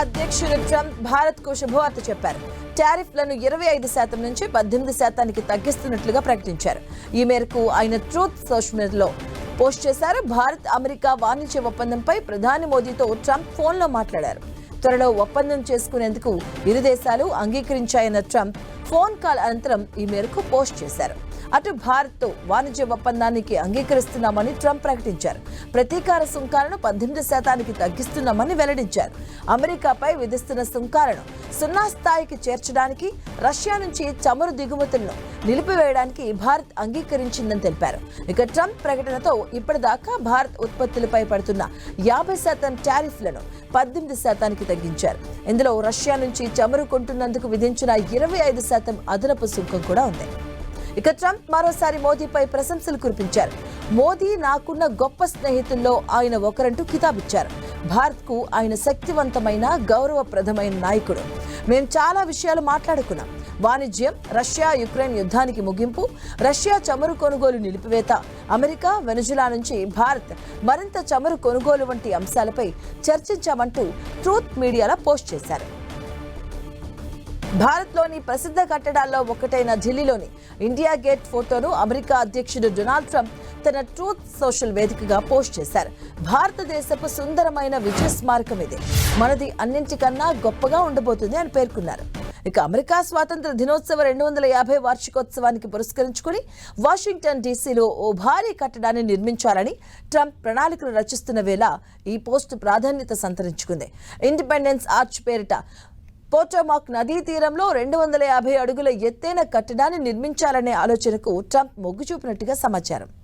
అధ్యక్షుడు ట్రంప్ భారత్కు శుభవార్త చెప్పారు. టారిఫ్లను ఇరవై ఐదు శాతం నుంచి పద్దెనిమిది శాతానికి తగ్గిస్తున్నట్లుగా ప్రకటించారు. ఈ మేరకు ఆయన ట్రూత్ సోషల్ మీడియాలో పోస్ట్ చేశారు. భారత్ అమెరికా వాణిజ్య ఒప్పందంపై ప్రధాని మోదీతో ట్రంప్ ఫోన్లో మాట్లాడారు. త్వరలో ఒప్పందం చేసుకునేందుకు ఇరు దేశాలు అంగీకరించాయన్న ట్రంప్ ఫోన్ కాల్ అనంతరం ఈ మేరకు పోస్ట్ చేశారు. అటు భారత్తో వాణిజ్య ఒప్పందానికి అంగీకరిస్తున్నామని ట్రంప్ ప్రకటించారు. ప్రతీకార సుంకాలను పద్దెనిమిది శాతానికి తగ్గిస్తున్నామని వెల్లడించారు. అమెరికాపై విధిస్తున్న సుంకాలను సున్నా స్థాయికి చేర్చడానికి రష్యా నుంచి చమురు దిగుమతులను నిలిపివేయడానికి భారత్ అంగీకరించిందని తెలిపారు. ఇక ట్రంప్ ప్రకటనతో ఇప్పటిదాకా భారత్ ఉత్పత్తులపై పడుతున్న యాభై శాతం టారిఫ్లను పద్దెనిమిది శాతానికి తగ్గించారు. ఇందులో రష్యా నుంచి చమురు కొంటున్నందుకు విధించిన ఇరవై ఐదు శాతం అదనపు సుంకం కూడా ఉంది. ఇక ట్రంప్ మరోసారి మోదీపై ప్రశంసలు కురిపించారు. మోదీ నాకున్న గొప్ప స్నేహితుల్లో ఆయన ఒకరంటూ కితాబిచ్చారు. భారత్కు ఆయన శక్తివంతమైన గౌరవప్రదమైన నాయకుడు. మేము చాలా విషయాలు మాట్లాడుకున్నాం. వాణిజ్యం రష్యా యుక్రెయిన్ యుద్ధానికి ముగింపు రష్యా చమురు కొనుగోలు నిలిపివేత అమెరికా వెనుజులా నుంచి భారత్ మరింత చమురు కొనుగోలు వంటి అంశాలపై చర్చించామంటూ ట్రూత్ మీడియాలో పోస్ట్ చేశారు. భారత్లోని ప్రసిద్ధ కట్టడాల్లో ఒకటైన ఢిల్లీలోని ఇండియా గేట్ ఫోటోను అమెరికా అధ్యక్షుడు డొనాల్డ్ ట్రంప్ తన ట్రూత్ సోషల్ వేదికగా పోస్ట్ చేశారు. భారతదేశపు సుందరమైన విజయ స్మారకం ఇది. మనది అన్నింటికన్నా గొప్పగా ఉండబోతుంది అని పేర్కొన్నారు. ఇక అమెరికా స్వాతంత్ర దినోత్సవ రెండు వందల యాభై వార్షికోత్సవానికి పురస్కరించుకుని వాషింగ్టన్ డీసీలో ఓ భారీ కట్టడాన్ని నిర్మించాలని ట్రంప్ ప్రణాళికలు రచిస్తున్న వేళ ఈ పోస్టు ప్రాధాన్యత సంతరించుకుంది. ఇండిపెండెన్స్ ఆర్చ్ పేరిట పోటోమాక్ నదీ తీరంలో రెండు వందల యాభై అడుగుల ఎత్తైన కట్టడాన్ని నిర్మించాలనే ఆలోచనకు ట్రంప్ మొగ్గు చూపినట్టుగా సమాచారం.